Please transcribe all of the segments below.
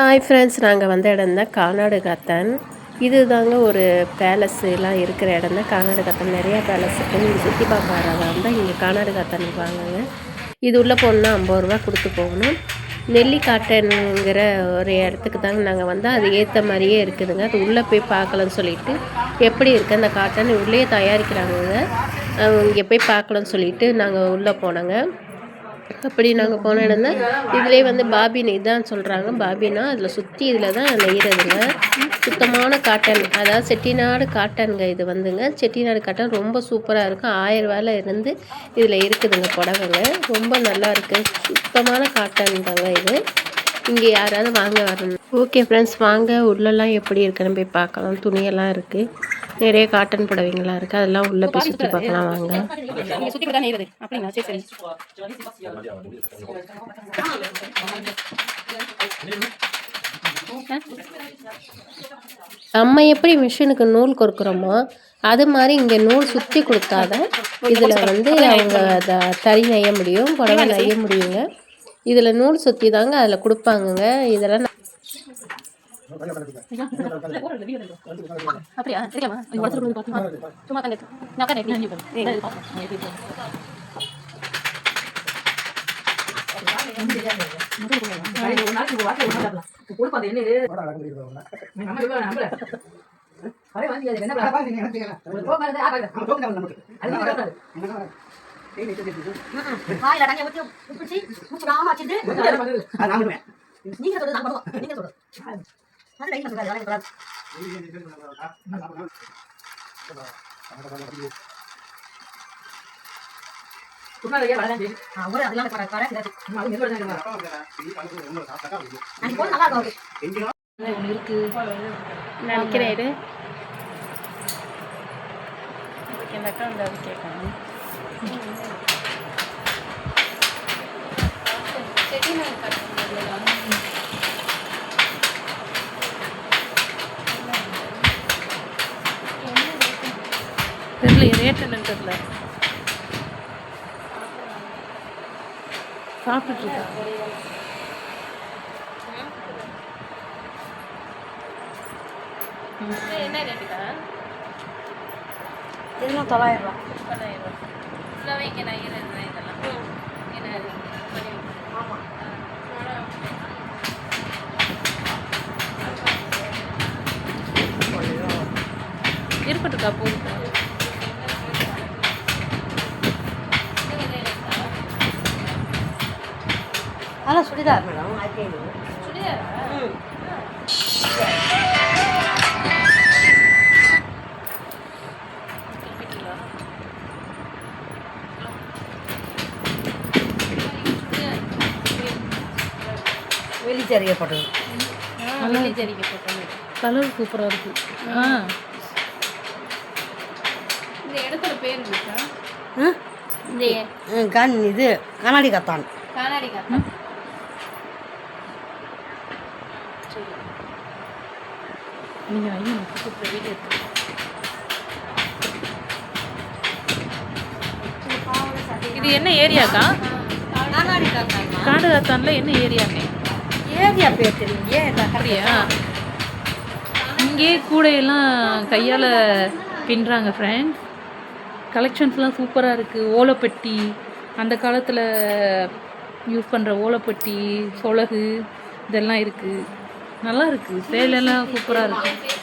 Hi friends நாங்கள் வந்த இடம் தான் கானாடு கத்தன் இது தாங்க ஒரு பேலஸ்லாம் இருக்கிற இடம் தான். கானாடு கத்தன் நிறையா பேலஸ் இருக்குது நீங்கள் சுற்றி பார்க்கறதா இருந்தால் இங்கே கானாடு கத்தனுக்கு வாங்குங்க. இது உள்ளே போனால் ஐம்பது ரூபா கொடுத்து போகணும். நெல்லிக்காட்டனுங்கிற ஒரு இடத்துக்கு தாங்க நாங்கள் வந்தால் அது ஏற்ற மாதிரியே இருக்குதுங்க. அது உள்ளே போய் பார்க்கலன்னு சொல்லிட்டு எப்படி இருக்குது அந்த காட்டன் உள்ளே தயாரிக்கிறாங்கங்க. இங்கே போய் பார்க்கலன்னு சொல்லிட்டு நாங்கள் உள்ளே போனோங்க. அப்படி நாங்கள் போன இடம் தான் இதிலே வந்து பாபின் இதான் சொல்கிறாங்க பாபினா அதில் சுற்றி இதில் தான் நெய்கிறதுங்க சுத்தமான காட்டன் அதாவது செட்டிநாடு காட்டனுங்க இது வந்துங்க. செட்டிநாடு காட்டன் ரொம்ப சூப்பராக இருக்கும். ஆயிரம் ரூபாயில இருந்து இதில் இருக்குதுங்க புடவைங்க. ரொம்ப நல்லா இருக்குது சுத்தமான காட்டன் தாங்க இது. இங்கே யாராவது வாங்க வரணும். ஓகே ஃப்ரெண்ட்ஸ் வாங்க. உள்ளெல்லாம் எப்படி இருக்குன்னு போய் பார்க்கலாம். துணியெல்லாம் இருக்குது நிறைய காட்டன் புடவைங்களாம் இருக்குது அதெல்லாம் உள்ளே போய் சுற்றி பார்க்கலாம் வாங்க. நம்ம எப்படி மிஷினுக்கு நூல் கொடுக்குறோமோ அது மாதிரி இங்கே நூல் சுற்றி கொடுத்தாதான் இதில் வந்து அவங்க அதை தறி நெய்ய முடியும் புடவை நெய்ய முடியுங்க. இதில் நூல் சுற்றி தாங்க அதில் கொடுப்பாங்கங்க. இதெல்லாம் அப்படியா தெரியாமா நீங்க ஒருத்தர் சும்மா தாங்க நான் உட்கார்ந்து வாயில தண்ணியை ஊத்தி உப்பிச்சு மூச்சு விடாம வச்சுட்டு நீங்க சொல்றது நான் பண்ணுவோம் நீங்க சொல்றது நினைக்கிறேன் இந்த அக்கா வந்து அது கேட்கணும் தெரியல ரேட் என்னன்னு தெரியல. சாப்பிட்டுட்டு இருக்கா என்ன ரேட்டுக்கா இதெல்லாம் தொள்ளாயிரம் ரூபா தொள்ளாயிரம் ரூபா. ஃபுல்லாகவே இங்கே நான் இருபது இதெல்லாம். என்ன பண்ணி ஆமா. இருக்கட்டும்க்கா அதெல்லாம் சுடிதார் மேடம் ஐநூறு சுடிதாரா? ம். வெளிச்சரிகை போட்டது கலர் சூப்பராக இருக்கு. ஆ. இந்த இடத்துல பேர் இருக்கா? இந்த இது. கண்ணாடி கத்தான். கானாடி காத்தா நீங்கள் ஐயோ சூப்பர் வீடியோ இருக்கு. இது என்ன ஏரியாக்கா காடுகாத்தான்ல என்ன ஏரியாங்க ஏரியா பேர் தெரியும். ஏன் அப்படியா? இங்கே கூடையெல்லாம் கையால் பின்னுறாங்க ஃப்ரெண்ட்ஸ் கலெக்ஷன்ஸ்லாம் சூப்பராக இருக்குது ஓலைப்பெட்டி அந்த காலத்தில் யூஸ் பண்ணுற ஓலைப்பெட்டி சொலகு இதெல்லாம் இருக்குது நல்லா இருக்குது சேலெல்லாம் சூப்பராக இருக்குது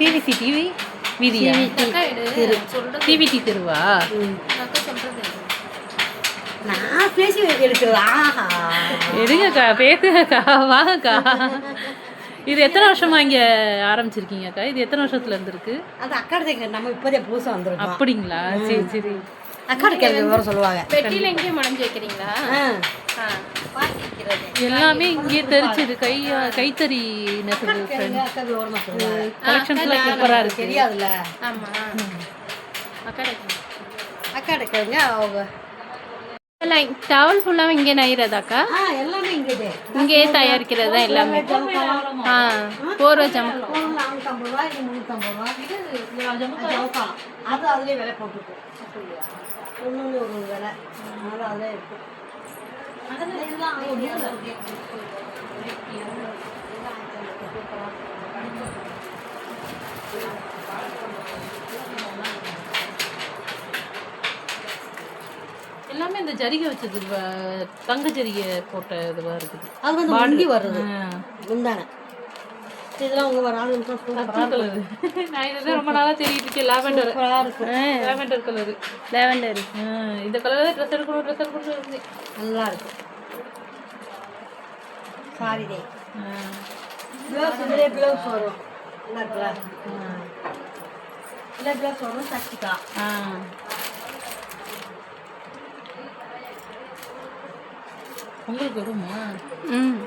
பிவிசி டிவி வீதியா? டிவிடி தெருவா? நான் பேசி எடுங்கக்கா பேசுங்கக்கா வாங்கக்கா. இது எத்தனை வருஷமா இங்கே ஆரம்பிச்சிருக்கீங்கக்கா? இது எத்தனை வருஷத்துல இருந்திருக்கு? அது அக்காடுக்கு நம்ம இப்போதே புதுசாக வந்திருக்கோம். அப்படிங்களா? சரி சரி. அக்காடு கேள்வி வர சொல்லுவாங்க. பெட்டியில் எங்கேயும் மடைஞ்சு வைக்கிறீங்களா? எல்லாமே இங்கே தெரிச்சிது. கை கைத்தறி கலெக்ஷன்ஸ்லாம் சூப்பராக இருக்கு. தெரியாதுல்ல. ஆமாம் அக்கா அக்காடு கேளுங்க அவங்க. எல்லாம் டவல் ஃபுல்லாக இங்கே நெய்கிறதாக்கா ஆ எல்லாமே இங்கே இங்கேயே தயாரிக்கிறது தான் எல்லாமே? ஆ போர்வை ஜமக்கா அது அதுலேயே விலை போட்டுருக்கும் ஒன்று ஒரு விலை. அதனால அதிலே இருக்கும். எல்லாமே இந்த ஜரிகை வச்சது தங்க ஜரிகை போட்ட இதுவா இருக்குது. அது வந்து Border. முந்தி வருது இதெல்லாம் உங்க வர ஆளு நிமிஷம் பச்சை கலரு நான் இதுதான் ரொம்ப நாளா தெரியுது இருக்கேன். லாவெண்டர் சூப்பரா இருக்கும். லாவெண்டர் கலரு லேவண்டர் இந்த கலர்ல ட்ரெஸ் எடுக்கணும் ட்ரெஸ் எடுக்கணும் இருந்தேன் நல்லா இருக்கும். சாரி டே ப்ளவுஸ் இதுலேயே ப்ளவுஸ் வரும். நல்லா இருக்குல்ல? இல்லை ப்ளவுஸ் வரும் சக்திக்கா ஆ. உங்களுக்கு வருமா? ம்.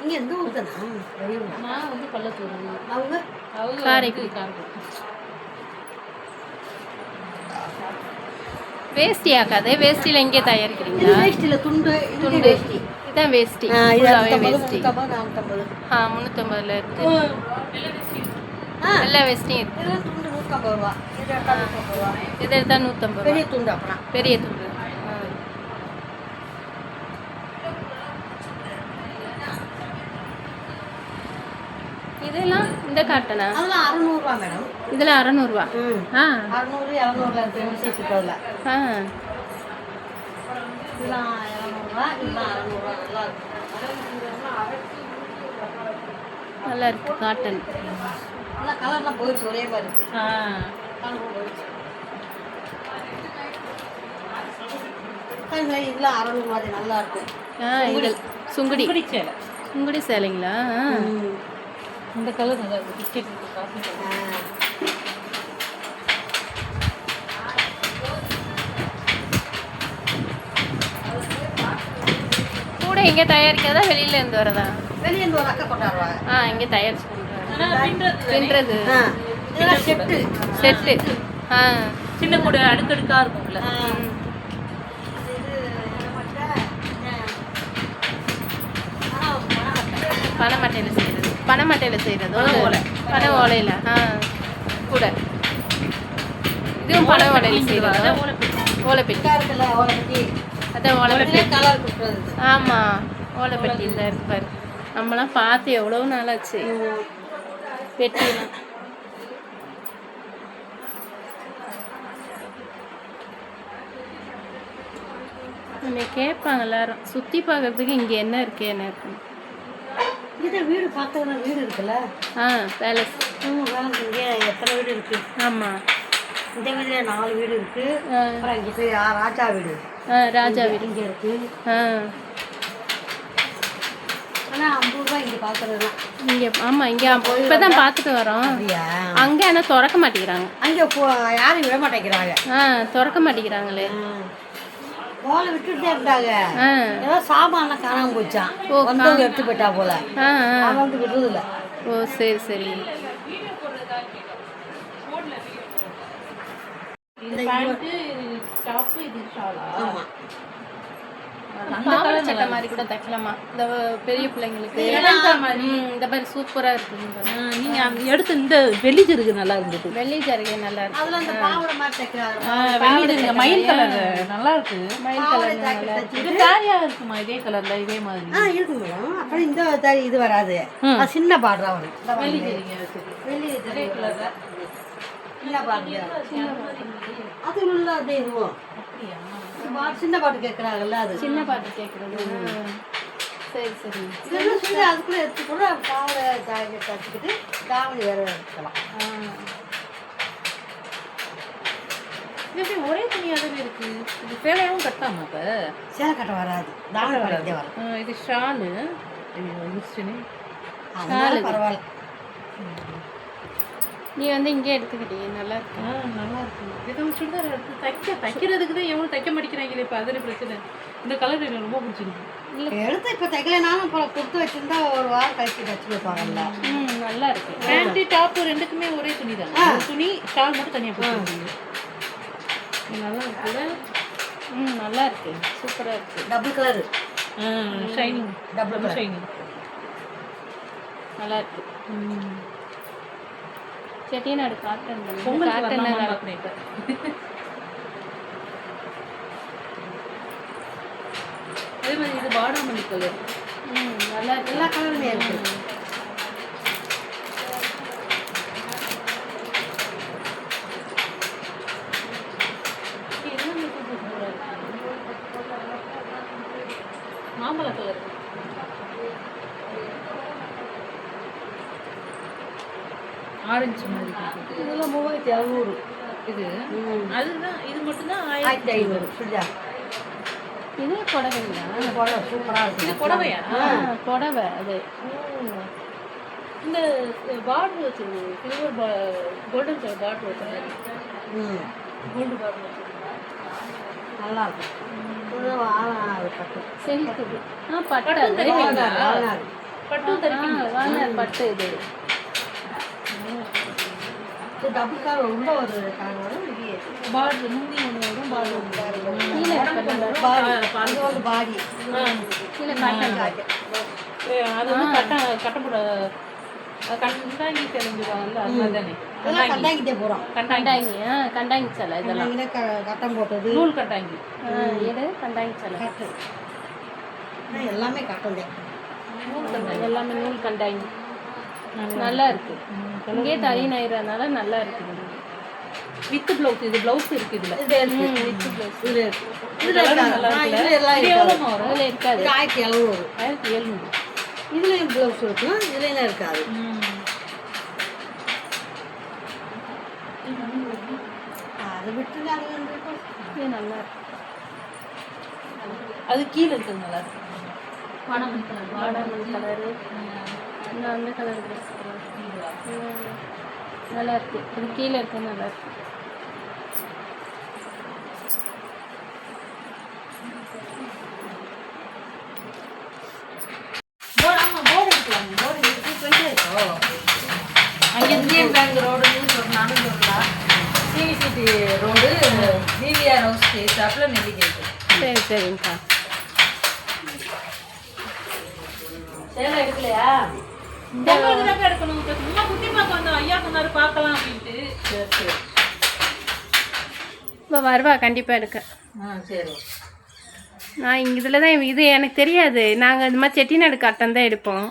இங்கே எந்த ஊர் தானே வெளியூர் நான் வந்து பள்ளத்தூர் அவங்க? அவங்க காரைக்குடி. வந்து காரைக்குடி. வேஷ்டியாக்கா அது வேஷ்டியில் இங்கே தயாரிக்கிறீங்களா? வேஷ்டியில் துண்டு. துண்டு. வேஷ்டி. இதுதான் வேஷ்டி. ஃபுல்லாகவே வேஷ்டி. ஆ முந்நூற்றம்பதுல இருக்கு. ஆ, எல்லா வேஷ்டியும் இருக்கு. துண்டு நூற்றம்பது ரூபா. இது எடுத்தால் நூற்றம்பது பெரிய துண்டு அப்புறம் பெரிய துண்டு ஆ. இதெல்லாம் இந்த காட்டனா? அதெல்லாம் அறநூறுவா மேடம். இதெல்லாம் அறநூறுவா? ஆ. அறநூறு இரநூறுல இருக்கு. விசேஷத்தில் ஆ. இதெல்லாம் இரநூறுவா இதெல்லாம் அறநூறுவா. நல்லா இருக்கு. காட்டன். நல்லா கலர்லாம் போயிடுச்சு ஒரே மாதிரி இருக்கு. ஆ. இதெல்லாம் அறநூறுவா நல்லா இருக்கும் ஆ இது சுங்குடி. சேலை. சுங்குடி சேலைங்களா. இந்த கலர் நல்லா இருக்கு. பிஸ்கெட் காஃபி ஆ. கூட எங்கே தயாரிக்காதா வெளியில இருந்து வரதா? வெளியே இருந்து ஒரு அக்கா கொண்டாடுவாங்க ஆ இங்கே தயாரிச்சு பின்றது பின்றது. ஆ இதெல்லாம் செட்டு. செட்டு. ஆ. சின்ன கூட அடுக்கடுக்கா இருக்கும்ல. ஆ. செய்கிறது பனைமட்டையில் செய்கிறதோ பனை ஓலையில் ஆ. கூட. இதுவும் பனை ஓலையில் செய்கிறதோ ஓலைப்பெட்டி. அதான் ஓலைப்பெட்டி. கொடுக்குறது. ஆமாம் ஓலைப்பெட்டி இந்த இருப்பார் நம்மலாம் பார்த்து எவ்வளோ நாளாச்சு. பெட்டிலாம் நம்ம கேட்பாங்க எல்லாரும். சுற்றி பார்க்கறதுக்கு இங்கே என்ன இருக்கு என்ன இருக்கு இது வீடு பக்கத்துல வீடு இருக்குல்ல? ஆ பேலஸ். வேலை இங்கே எத்தனை வீடு இருக்கு? ஆமாம் இந்த வீடுல நாலு வீடு இருக்கு. அப்புறம் இங்கே போய் ராஜா வீடு. ஆ ராஜா வீடு. இங்கே இருக்கு. ஆ. ஆனால் ஐம்பது ரூபாய் இங்கே பார்க்கறதுலாம் இங்கே ஆமாம் இங்கே இப்போ தான் பார்த்துட்டு வரோம். அங்கே ஆனால் திறக்க மாட்டேங்கிறாங்க. அங்கே போ யாரும் விட மாட்டேங்கிறாங்க. ஆ திறக்க மாட்டேங்கிறாங்களே. போல விட்டுட்டு இருந்தாங்க. ஏதோ சாமான்லாம் காணாம போச்சான் ஓ, வந்தவங்க எடுத்து போயிட்டா போல. அவன் வந்து விடுறதில்ல. ஓ சரி சரி. இது பேண்ட் டாப் இது ஷாலா ஆமாம் பாவாடை சட்டை மாதிரி கூட தைக்கலாமா? இந்த பெரிய பிள்ளைங்களுக்கு. இந்த மாதிரி. சூப்பராக இருக்குங்க நீங்க எடுத்து இந்த இருக்கு நல்லா இருந்தது. வெள்ளி ஜரிகை நல்லா இருக்கு அதில் அந்த பாவாடை மாதிரி தைக்கிறாங்க வெள்ளி இருக்கு மயில் கலர் நல்லா இருக்கு. மயில் கலர் நல்லா தைச்சு இது சாரியா இருக்குமா? இதே கலர்ல இதே மாதிரி. ஆ இருக்கு மேடம் அப்புறம் இந்த இது வராது. சின்ன வரும். வெள்ளி வெள்ளி பார்டர். அது உள்ள அப்படியே இருக்கும். அப்படியா? இது சின்ன பாட்டு கேட்குறாங்கல்ல அது. சின்ன பாட்டு கேட்குறது சரி சரி. சொல்லி எடுத்து கூட பாவாடை ஜாக்கெட் தச்சுக்கிட்டு தாவணி வேற எடுத்துக்கலாம். ஒரே துணியாகவே இருக்கு? இது சேலையாவும் கட்டாமா இப்ப சேலை கட்ட வராது. தாவணி வரைக்கும் வரும் இது ஷாலு. பரவாயில்ல. நீ வந்து இங்கே எடுத்துக்கிட்டே நல்லா இருக்கு. ஆ நல்லா இருக்கு. சுடிதார் எடுத்து தைக்க தைக்கிறதுக்கு தான் எவ்வளோ தைக்க மாட்டேங்கிறாங்களே இப்போ அதில் பிரச்சனை. இந்த கலர் எனக்கு ரொம்ப பிடிச்சிருக்கு. எடுத்து இப்போ தைக்கலைனாலும் அப்புறம் கொடுத்து வச்சிருந்தா ஒரு வாரம் கழிச்சு தச்சு கொடுப்பாங்கல்ல. ம் நல்லா இருக்கு. பேண்ட்டு டாப்பு ரெண்டுக்குமே ஒரே துணி தான். ஒரு துணி ஷால் மட்டும் தனியாக போட்டுருக்கீங்க நல்லா இருக்குல்ல ம் நல்லா இருக்கு. சூப்பராக இருக்கு. Double colour shining double shining நல்லா இருக்கு. செட்டிநாடு காட்டன் காட்டன் அதே மாதிரி இது பாடாமல்லி கலர் ம், நல்லா. எல்லா கலருமே இருக்கு. மாம்பழ கலர் ஆரஞ்சு மாதிரி. இதெல்லாம் மூவாயிரத்தி எழுநூறு இது? அதுதான் இது மட்டும்தான் ஆயிரத்தி ஐநூறு. சுடிதார் இது புடவைங்களா? புடவை சூப்பராக இது இருக்கு புடவையா புடவை அது. இந்த பார்டர் வச்சிருக்கு சில்வர் கோல்டன் கலர் பார்டர் வச்சிருக்கு ம். கோல்டு பார்டர் நல்லா இருக்கும் பட்டு. சில்க் இது. ஆ பட்டு பட்டு இது. இது ரொம்ப ஒரு பார்டர் முந்தி ஒன்று வரும் பார்டர் ஒன்று வரும் கீழே இருக்கிறது பாடி வந்து பாடி கீழே காட்டன் அது வந்து கட்ட கட்டப்பட கண்டாங்கி தெரிஞ்சுவாங்கல்ல அது தானே. கண்டாங்கிட்டே போகிறோம் கண்டாங்கி. ஆ கண்டாங்கி சலை இதெல்லாம். கட்டம் போட்டது. நூல் கட்டாங்கி. இது கண்டாங்கி சலை எல்லாமே கட்டம் எல்லாமே நூல் கண்டாங்கி. நல்லா இருக்கு. இங்கே தறி நெய்றதுனால நல்லா இருக்குது வித் பிளவுஸ் இது பிளவுஸ் இருக்கு இதுல. வித்து இது இதுல? இதுல எல்லாம் இது இருக்காது. ஆயிரத்தி எழுநூறு ஆயிரத்தி எழுநூறு. இதுலயும் ப்ளவுஸ் இருக்கும். இதுலயும் இருக்காது. அதை விட்டு அது நல்லா இருக்கு. அது கீழே இருக்கிறது நல்லா இருக்கு. வாடாமல்லி கலரு. இன்னும் அந்த கலர் ட்ரெஸ் நல்லா இருக்கு. இது கீழே இருக்கு? நல்லா இருக்கு. இந்தியன் பேங்க் ரோடுன்னு சொன்னாலும் சொல்லலாம். சிவிசிடி ரோடு விவிஆர் ஹவுஸ் ஸ்டாப்பில் நெல்லிக்கை சரி சரிங்கக்கா. சேலை எடுக்கலையா உங்களுக்கு தாங்க எடுக்கணும் இப்ப சும்மா குட்டி பார்க்க வந்தோம் ஐயா சொன்னாரு பார்க்கலாம் அப்படின்ட்டு. சரி சரி. இப்போ வருவா கண்டிப்பாக எடுக்க. ஆ சரி. நான் இங்கே இதில் தான் இது எனக்கு தெரியாது. நாங்கள் இந்த மாதிரி செட்டிநாடு காட்டன் தான் எடுப்போம்.